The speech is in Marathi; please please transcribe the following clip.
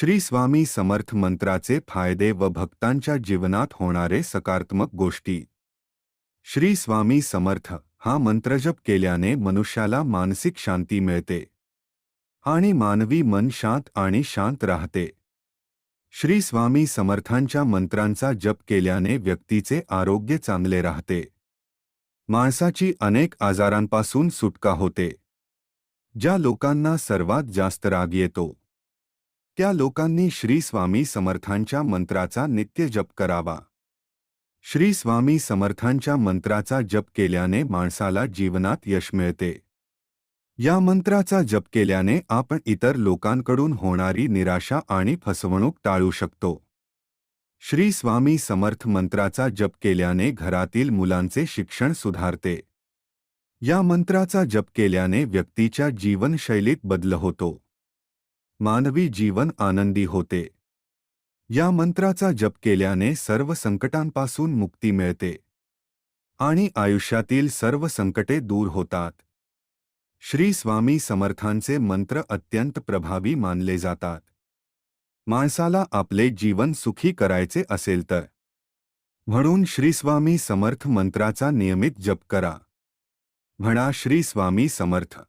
श्री स्वामी समर्थ मंत्राचे फायदे व भक्तांच्या जीवनात होणारे सकारात्मक गोष्टी. श्री स्वामी समर्थ हा मंत्रजप केल्याने मनुष्याला मानसिक शांती मिळते. आणि मानवी मन शांत आणि शांत राहते. श्री स्वामी समर्थांच्या मंत्रांचा जप केल्याने व्यक्तीचे आरोग्य चांगले राहते. माणसाची अनेक आजारांपासून सुटका होते. ज्या लोकांना सर्वात जास्त राग येतो. त्या लोकांनी श्री स्वामी समर्थांच्या मंत्राचा नित्य जप करावा. श्री स्वामी समर्थांच्या मंत्राचा जप केल्याने माणसाला जीवनात यश मिळते. या मंत्राचा जप केल्याने आपण इतर लोकांकडून होणारी निराशा आणि फसवणूक टाळू शकतो. श्री स्वामी समर्थ मंत्राचा जप केल्याने घरातील मुलांचे शिक्षण सुधारते. या मंत्राचा जप केल्याने व्यक्तीच्या जीवनशैलीत बदल होतो. मानवी जीवन आनंदी होते. या मंत्राचा जप केल्याने सर्व संकटांपासून मुक्ती मिळते. आणि आयुष्यातील सर्व संकटे दूर होतात. श्री स्वामी समर्थांचे मंत्र अत्यंत प्रभावी मानले जातात. माणसाला आपले जीवन सुखी करायचे असेल तर. म्हणून श्री स्वामी समर्थ मंत्राचा नियमित जप करा. म्हणा श्री स्वामी समर्थ.